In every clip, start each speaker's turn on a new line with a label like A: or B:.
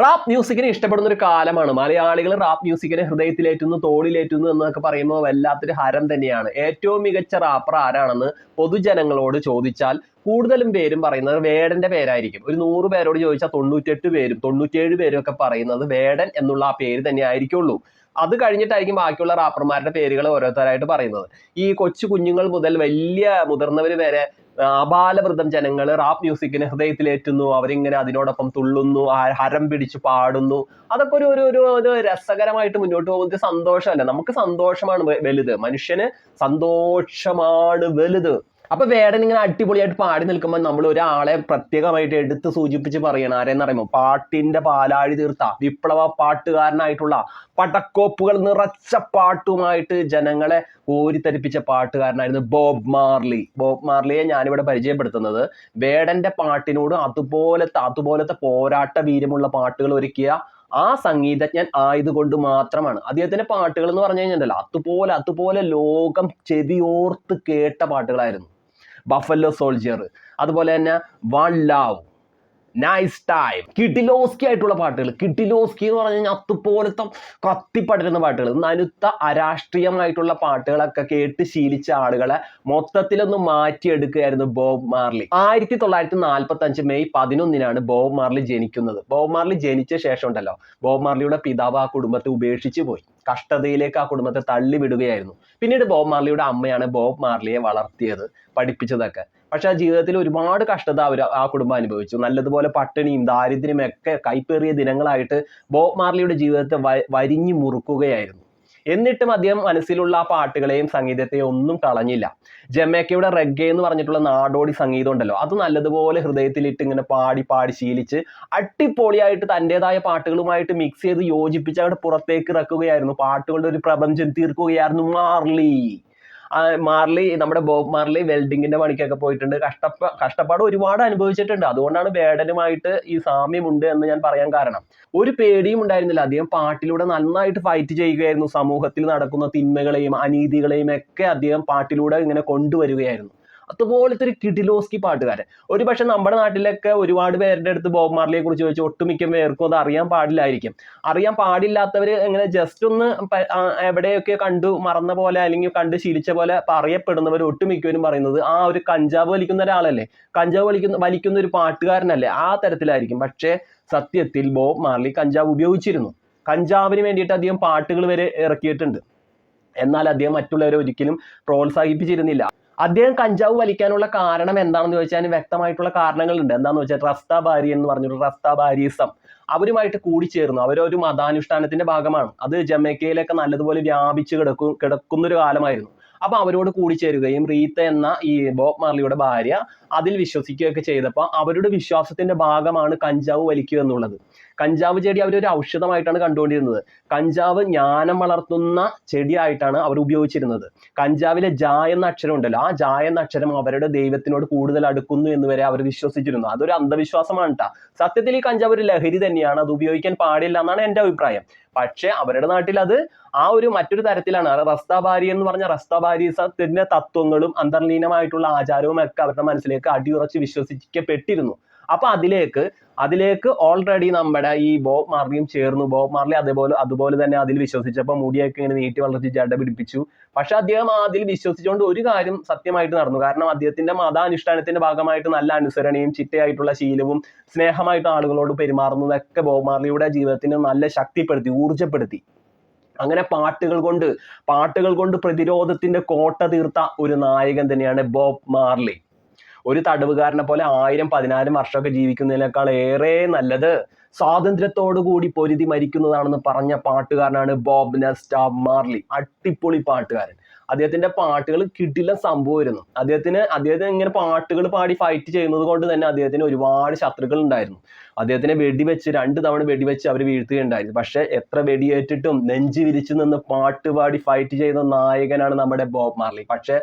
A: Rap മ്യൂസിക്കിനെ ഇഷ്ടപ്പെടുന്ന ഒരു കാലമാണ്. മലയാളികൾ റാപ്പ് മ്യൂസിക്കിനെ ഹൃദയത്തിലേറ്റുന്നു തോളിലേറ്റുന്നു എന്നൊക്കെ പറയുമ്പോൾ വല്ലാത്തൊരു ഹരം തന്നെയാണ്. ഏറ്റവും മികച്ച റാപ്പർ ആരാണെന്ന് പൊതുജനങ്ങളോട് ചോദിച്ചാൽ കൂടുതലും പേരും പറയുന്നത് വേടന്റെ പേരായിരിക്കും. ഒരു നൂറ് പേരോട് ചോദിച്ചാൽ തൊണ്ണൂറ്റെട്ട് പേരും തൊണ്ണൂറ്റേഴ് പേരും ഒക്കെ പറയുന്നത് വേടൻ എന്നുള്ള ആ പേര് തന്നെ ആയിരിക്കുള്ളൂ. അത് കഴിഞ്ഞിട്ടായിരിക്കും ബാക്കിയുള്ള റാപ്പർമാരുടെ പേരുകൾ ഓരോരുത്തരായിട്ട് പറയുന്നത്. ഈ കൊച്ചു കുഞ്ഞുങ്ങൾ മുതൽ വലിയ മുതിർന്നവർ വരെ അപാലവൃതം ജനങ്ങൾ റാപ്പ് മ്യൂസിക്കിനെ ഹൃദയത്തിലേറ്റുന്നു. അവരിങ്ങനെ അതിനോടൊപ്പം തുള്ളുന്നു ഹരം പിടിച്ച് പാടുന്നു. അതൊക്കെ ഒരു ഒരു ഒരു രസകരമായിട്ട് മുന്നോട്ട് പോകുന്നത് സന്തോഷമല്ല. നമുക്ക് സന്തോഷമാണ് വലുത്. മനുഷ്യന് സന്തോഷമാണ് വലുത്. അപ്പൊ വേടൻ ഇങ്ങനെ അടിപൊളിയായിട്ട് പാടി നിൽക്കുമ്പോൾ നമ്മൾ ഒരാളെ പ്രത്യേകമായിട്ട് എടുത്ത് സൂചിപ്പിച്ച് പറയണം ആരെന്ന് പറയുമ്പോൾ പാട്ടിന്റെ പാലാഴി തീർത്ത വിപ്ലവ പാട്ടുകാരനായിട്ടുള്ള പടക്കോപ്പുകൾ നിറച്ച പാട്ടുമായിട്ട് ജനങ്ങളെ ഓരിത്തരിപ്പിച്ച പാട്ടുകാരനായിരുന്നു ബോബ് മാർലി. ബോബ് മാർലിയെ ഞാനിവിടെ പരിചയപ്പെടുത്തുന്നത്. വേടന്റെ പാട്ടിനോട് അതുപോലത്തെ അതുപോലത്തെ പോരാട്ട വീര്യമുള്ള പാട്ടുകൾ ഒരുക്കിയ ആ സംഗീതജ്ഞൻ ആയതുകൊണ്ട് മാത്രമാണ്. അദ്ദേഹത്തിന്റെ പാട്ടുകൾ എന്ന് പറഞ്ഞു കഴിഞ്ഞിട്ടുണ്ടല്ലോ അതുപോലെ അതുപോലെ ലോകം ചെവിയോർത്ത് കേട്ട പാട്ടുകളായിരുന്നു. ബഫല്ലോ സോൾജിയർ അതുപോലെ തന്നെ വൺ ലവ് നൈസ് ടൈം കിഡിലോസ്കി ആയിട്ടുള്ള പാട്ടുകൾ. കിഡിലോസ്കി എന്ന് പറഞ്ഞു കഴിഞ്ഞാൽ അതുപോലത്തെ കത്തിപ്പടരുന്ന പാട്ടുകൾ. നനുത്ത അരാഷ്ട്രീയമായിട്ടുള്ള പാട്ടുകളൊക്കെ കേട്ട് ശീലിച്ച ആളുകളെ മൊത്തത്തിലൊന്ന് മാറ്റിയെടുക്കുകയായിരുന്നു ബോബ് മാർലി ആയിരത്തി തൊള്ളായിരത്തി നാൽപ്പത്തി അഞ്ച് മെയ് പതിനൊന്നിനാണ് ബോബ് മാർലി ജനിക്കുന്നത്. ബോബ് മാർലി ജനിച്ച ശേഷം ഉണ്ടല്ലോ ബോബ് മാർലിയുടെ പിതാവ് ആ കുടുംബത്തെ ഉപേക്ഷിച്ച് പോയി. കഷ്ടതയിലേക്ക് ആ കുടുംബത്തെ തള്ളിവിടുകയായിരുന്നു. പിന്നീട് ബോബ് മാർലിയുടെ അമ്മയാണ് ബോബ് മാർലിയെ വളർത്തിയത് പഠിപ്പിച്ചതൊക്കെ. പക്ഷെ ആ ജീവിതത്തിൽ ഒരുപാട് കഷ്ടത അവർ ആ കുടുംബം അനുഭവിച്ചു. നല്ലതുപോലെ പട്ടിണിയും ദാരിദ്ര്യമൊക്കെ കൈപ്പേറിയ ദിനങ്ങളായിട്ട് ബോബ് മാർലിയുടെ ജീവിതത്തെ വരിഞ്ഞു മുറുക്കുകയായിരുന്നു. എന്നിട്ടും അദ്ദേഹം മനസ്സിലുള്ള ആ പാട്ടുകളെയും സംഗീതത്തെയും ഒന്നും കളഞ്ഞില്ല. ജമേക്കയുടെ റെഗ്ഗേ എന്ന് പറഞ്ഞിട്ടുള്ള നാടോടി സംഗീതം ഉണ്ടല്ലോ അത് നല്ലതുപോലെ ഹൃദയത്തിലിട്ട് ഇങ്ങനെ പാടി പാടി ശീലിച്ച് അടിപൊളിയായിട്ട് തന്റെതായ പാട്ടുകളുമായിട്ട് മിക്സ് ചെയ്ത് യോജിപ്പിച്ച് അങ്ങോട്ട് പുറത്തേക്ക് ഇറക്കുകയായിരുന്നു. പാട്ടുകളുടെ ഒരു പ്രപഞ്ചം തീർക്കുകയായിരുന്നു മാർലി. മാർലി നമ്മുടെ ബോബ് മാർലി വെൽഡിങ്ങിന്റെ പണിക്കൊക്കെ പോയിട്ടുണ്ട്. കഷ്ടപ്പ കഷ്ടപ്പാട് ഒരുപാട് അനുഭവിച്ചിട്ടുണ്ട്. അതുകൊണ്ടാണ് വേടനുമായിട്ട് ഈ സാമ്യമുണ്ട് എന്ന് ഞാൻ പറയാൻ കാരണം. ഒരു പേടിയും ഉണ്ടായിരുന്നില്ല. അദ്ദേഹം പാട്ടിലൂടെ നന്നായിട്ട് ഫൈറ്റ് ചെയ്യുകയായിരുന്നു. സമൂഹത്തിൽ നടക്കുന്ന തിന്മകളെയും അനീതികളെയും ഒക്കെ അദ്ദേഹം പാട്ടിലൂടെ ഇങ്ങനെ കൊണ്ടുവരികയായിരുന്നു. അതുപോലത്തെ ഒരു കിഡിലോസ്കി പാട്ടുകാരൻ. ഒരു പക്ഷെ നമ്മുടെ നാട്ടിലൊക്കെ ഒരുപാട് പേരുടെ അടുത്ത് ബോബ് മാർലിയെ കുറിച്ച് ചോദിച്ചു ഒട്ടുമിക്ക പേർക്കും അത് അറിയാൻ പാടില്ലായിരിക്കും. അറിയാൻ പാടില്ലാത്തവർ എങ്ങനെ ജസ്റ്റ് ഒന്ന് എവിടെയൊക്കെ കണ്ടു മറന്ന പോലെ അല്ലെങ്കിൽ കണ്ട് ശീലിച്ച പോലെ അറിയപ്പെടുന്നവർ ഒട്ടുമിക്കവരും പറയുന്നത് ആ ഒരു കഞ്ചാവ് വലിക്കുന്ന ഒരാളല്ലേ? കഞ്ചാവ് വലിക്കുന്ന വലിക്കുന്ന ഒരു പാട്ടുകാരനല്ലേ? ആ തരത്തിലായിരിക്കും. പക്ഷേ സത്യത്തിൽ ബോബ് മാർലി കഞ്ചാവ് ഉപയോഗിച്ചിരുന്നു. കഞ്ചാവിന് വേണ്ടിയിട്ട് അധികം പാട്ടുകൾ വരെ ഇറക്കിയിട്ടുണ്ട്. എന്നാൽ അദ്ദേഹം മറ്റുള്ളവരെ ഒരിക്കലും പ്രോത്സാഹിപ്പിച്ചിരുന്നില്ല. അദ്ദേഹം കഞ്ചാവ് വലിക്കാനുള്ള കാരണം എന്താണെന്ന് ചോദിച്ചാൽ വ്യക്തമായിട്ടുള്ള കാരണങ്ങളുണ്ട്. എന്താന്ന് വെച്ചാൽ റസ്ത ബാരി എന്ന് പറഞ്ഞൊരു റസ്ത ബാരിസം അവരുമായിട്ട് കൂടിച്ചേർന്നു. അവരൊരു മതാനുഷ്ഠാനത്തിന്റെ ഭാഗമാണ്. അത് ജമൈക്കയിലൊക്കെ നല്ലതുപോലെ വ്യാപിച്ചു കിടക്കും കിടക്കുന്ന ഒരു കാലമായിരുന്നു. അപ്പൊ അവരോട് കൂടിച്ചേരുകയും റീത്ത എന്ന ഈ ബോബ് മാർലിയുടെ ഭാര്യ അതിൽ വിശ്വസിക്കുകയൊക്കെ ചെയ്തപ്പോൾ അവരുടെ വിശ്വാസത്തിന്റെ ഭാഗമാണ് കഞ്ചാവ് വലിക്കുക എന്നുള്ളത്. കഞ്ചാവ് ചെടി അവർ ഒരു ഔഷധമായിട്ടാണ് കണ്ടുകൊണ്ടിരുന്നത്. കഞ്ചാവ് ജ്ഞാനം വളർത്തുന്ന ചെടിയായിട്ടാണ് അവർ ഉപയോഗിച്ചിരുന്നത്. കഞ്ചാവിലെ ജാ എന്ന അക്ഷരം ഉണ്ടല്ലോ. ആ ജാ എന്ന അക്ഷരം അവരുടെ ദൈവത്തിനോട് കൂടുതൽ അടുക്കുന്നു എന്ന് വരെ അവർ വിശ്വസിച്ചിരുന്നു. അതൊരു അന്ധവിശ്വാസമാണ് കേട്ടോ സത്യത്തിൽ ഈ കഞ്ചാവ് ഒരു ലഹരി തന്നെയാണ്. അത് ഉപയോഗിക്കാൻ പാടില്ല എന്നാണ് എന്റെ അഭിപ്രായം. പക്ഷേ അവരുടെ നാട്ടിൽ അത് ആ ഒരു മറ്റൊരു തരത്തിലാണ്. റസ്താബാരി എന്ന് പറഞ്ഞ റസ്താബാരിസത്തിന്റെ തത്വങ്ങളും അന്തർലീനമായിട്ടുള്ള ആചാരവും ഒക്കെ അവരുടെ മനസ്സിലേക്ക് അടിയുറച്ച് വിശ്വസിക്കപ്പെട്ടിരുന്നു. അപ്പൊ അതിലേക്ക് അതിലേക്ക് ഓൾറെഡി നമ്മുടെ ഈ ബോബ് മാർലിയും ചേർന്നു. ബോബ് മാർലി അതേപോലെ അതുപോലെ തന്നെ അതിൽ വിശ്വസിച്ചപ്പോൾ മുടിയൊക്കെ ഇങ്ങനെ നീട്ടി വളർത്തി ജട പിടിപ്പിച്ചു. പക്ഷെ അദ്ദേഹം അതിൽ വിശ്വസിച്ചുകൊണ്ട് ഒരു കാര്യം സത്യമായിട്ട് നടന്നു. കാരണം അദ്ദേഹത്തിന്റെ മതാനുഷ്ഠാനത്തിന്റെ ഭാഗമായിട്ട് നല്ല അനുസരണയും ചിട്ടയായിട്ടുള്ള ശീലവും സ്നേഹമായിട്ട് ആളുകളോട് പെരുമാറുന്നതൊക്കെ ബോബ് മാർലിയുടെ ജീവിതത്തിനെ നല്ല ശക്തിപ്പെടുത്തി ഊർജപ്പെടുത്തി. അങ്ങനെ പാട്ടുകൾ കൊണ്ട് പാട്ടുകൾ കൊണ്ട് പ്രതിരോധത്തിന്റെ കോട്ട തീർത്ത ഒരു നായകൻ തന്നെയാണ് ബോബ് മാർലി. ഒരു തടവുകാരനെ പോലെ ആയിരം പതിനായിരം വർഷമൊക്കെ ജീവിക്കുന്നതിനേക്കാൾ ഏറെ നല്ലത് സ്വാതന്ത്ര്യത്തോടു കൂടി പൊരുതി മരിക്കുന്നതാണെന്ന് പറഞ്ഞ പാട്ടുകാരനാണ് ബോബ് നെസ്റ്റ മാർലി. അട്ടിപ്പൊളി പാട്ടുകാരൻ. അദ്ദേഹത്തിന്റെ പാട്ടുകൾ കിട്ടില്ല സംഭവമായിരുന്നു അദ്ദേഹത്തിന് അദ്ദേഹത്തിന് ഇങ്ങനെ പാട്ടുകൾ പാടി ഫൈറ്റ് ചെയ്യുന്നത് കൊണ്ട് തന്നെ അദ്ദേഹത്തിന് ഒരുപാട് ശത്രുക്കൾ ഉണ്ടായിരുന്നു. അദ്ദേഹത്തിനെ വെടിവെച്ച് രണ്ട് തവണ വെടിവെച്ച് അവർ വീഴ്ത്തുകയുണ്ടായിരുന്നു പക്ഷെ എത്ര വെടിയേറ്റിട്ടും നെഞ്ചു വിരിച്ചു നിന്ന് പാട്ട് പാടി ഫൈറ്റ് ചെയ്യുന്ന നായകനാണ് നമ്മുടെ ബോബ് മാർലി. പക്ഷെ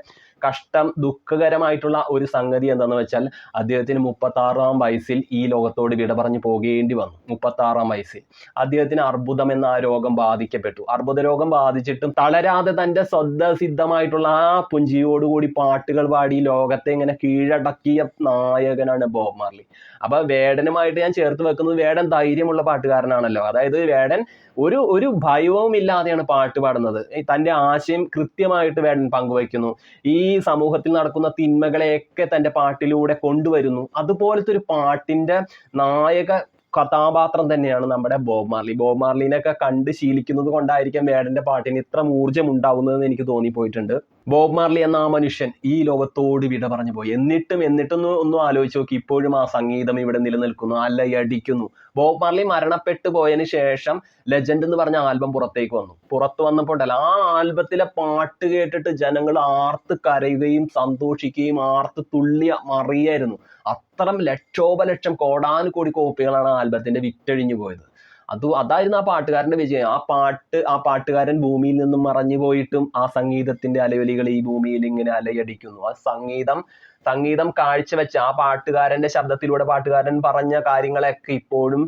A: കഷ്ടം ദുഃഖകരമായിട്ടുള്ള ഒരു സംഗതി എന്താന്ന് വെച്ചാൽ അദ്ദേഹത്തിന് മുപ്പത്താറാം വയസ്സിൽ ഈ ലോകത്തോട് വിട പറഞ്ഞു പോകേണ്ടി വന്നു. മുപ്പത്താറാം വയസ്സിൽ. അദ്ദേഹത്തിന് അർബുദം എന്ന ആ രോഗം ബാധിക്കപ്പെട്ടു. അർബുദ രോഗം ബാധിച്ചിട്ടും തളരാതെ തന്റെ സ്വതസിദ്ധമായിട്ടുള്ള ആ പുഞ്ചിയോടുകൂടി പാട്ടുകൾ പാടി ലോകത്തെ ഇങ്ങനെ കീഴടക്കിയ നായകനാണ് ബോബ് മാർലി. അപ്പൊ വേടനുമായിട്ട് ഞാൻ ചേർത്ത് വെക്കുന്നത് വേടൻ ധൈര്യമുള്ള പാട്ടുകാരനാണല്ലോ. അതായത് വേടൻ ഒരു ഒരു ഭയവും ഇല്ലാതെയാണ് പാട്ട് പാടുന്നത്. തന്റെ ആശയം കൃത്യമായിട്ട് വേടൻ പങ്കുവയ്ക്കുന്നു. ഈ സമൂഹത്തിൽ നടക്കുന്ന തിന്മകളെയൊക്കെ തന്റെ പാട്ടിലൂടെ കൊണ്ടുവരുന്നു. അതുപോലത്തെ ഒരു പാട്ടിന്റെ നായക കഥാപാത്രം തന്നെയാണ് നമ്മുടെ ബോബ് മാർലി. ബോബ് മാർലിനെയൊക്കെ കണ്ട് ശീലിക്കുന്നത് കൊണ്ടായിരിക്കാം വേടന്റെ പാട്ടിന് ഇത്ര ഊർജം ഉണ്ടാവുന്നതെന്ന് എനിക്ക് തോന്നിപ്പോയിട്ടുണ്ട്. ബോബ് മാർലി എന്ന ആ മനുഷ്യൻ ഈ ലോകത്തോട് വിട പറഞ്ഞു പോയി. എന്നിട്ടും എന്നിട്ടും ഒന്നും ആലോചിച്ച് നോക്കി. ഇപ്പോഴും ആ സംഗീതം ഇവിടെ നിലനിൽക്കുന്നു അലയടിക്കുന്നു. ബോബ് മാർലി മരണപ്പെട്ടു പോയതിനു ശേഷം ലെജൻഡ് എന്ന് പറഞ്ഞ ആൽബം പുറത്തേക്ക് വന്നു. പുറത്തു വന്നപ്പോൾ ഉണ്ടല്ലോ ആ ആൽബത്തിലെ പാട്ട് കേട്ടിട്ട് ജനങ്ങൾ ആർത്ത് കരയുകയും സന്തോഷിക്കുകയും ആർത്ത് തുള്ളി മറിയായിരുന്നു. അത്തരം ലക്ഷോപലക്ഷം കോടാനുകോടി കോപ്പികളാണ് ആൽബത്തിന്റെ വിറ്റഴിഞ്ഞു പോയത്. അത് അതായിരുന്നു ആ പാട്ടുകാരന്റെ വിജയം. ആ പാട്ട് ആ പാട്ടുകാരൻ ഭൂമിയിൽ നിന്നും മറഞ്ഞു പോയിട്ടും ആ സംഗീതത്തിന്റെ അലയൊലികൾ ഈ ഭൂമിയിൽ ഇങ്ങനെ അലയടിക്കുന്നു. ആ സംഗീതം സംഗീതം കാഴ്ചവെച്ച ആ പാട്ടുകാരന്റെ ശബ്ദത്തിലൂടെ പാട്ടുകാരൻ പറഞ്ഞ കാര്യങ്ങളൊക്കെ ഇപ്പോഴും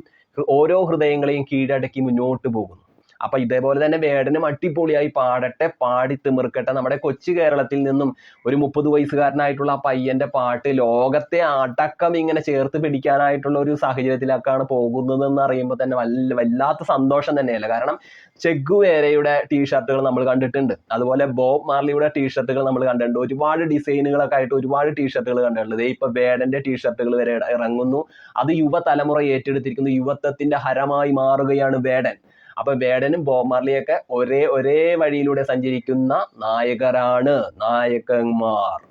A: ഓരോ ഹൃദയങ്ങളെയും കീഴടക്കി മുന്നോട്ട് പോകുന്നു. അപ്പൊ ഇതേപോലെ തന്നെ വേടനും അടിപൊളിയായി പാടട്ടെ പാടി തിമിർക്കട്ടെ. നമ്മുടെ കൊച്ചു കേരളത്തിൽ നിന്നും ഒരു മുപ്പത് വയസ്സുകാരനായിട്ടുള്ള ആ പയ്യന്റെ പാട്ട് ലോകത്തെ അടക്കം ഇങ്ങനെ ചേർത്ത് പിടിക്കാനായിട്ടുള്ള ഒരു സാഹചര്യത്തിലേക്കാണ് പോകുന്നത് എന്ന് അറിയുമ്പോൾ തന്നെ വല്ല വല്ലാത്ത സന്തോഷം തന്നെയല്ല. കാരണം ചെഗുവേരയുടെ ടീഷർട്ടുകൾ നമ്മൾ കണ്ടിട്ടുണ്ട്. അതുപോലെ ബോബ് മാർലിയുടെ ടീഷർട്ടുകൾ നമ്മൾ കണ്ടിട്ടുണ്ട്. ഒരുപാട് ഡിസൈനുകളൊക്കെ ആയിട്ട് ഒരുപാട് ടീഷർട്ടുകൾ കണ്ടിട്ടുള്ളത് ഇപ്പൊ വേടന്റെ ടീഷർട്ടുകൾ വരെ ഇറ- ഇറങ്ങുന്നു. അത് യുവതലമുറ ഏറ്റെടുത്തിരിക്കുന്നു യുവത്വത്തിന്റെ ഹരമായി മാറുകയാണ് വേടൻ. അപ്പൊ വേടനും ബോമാർലിയൊക്കെ മാർലിയൊക്കെ ഒരേ ഒരേ വഴിയിലൂടെ സഞ്ചരിക്കുന്ന നായകരാണ് നായകന്മാർ.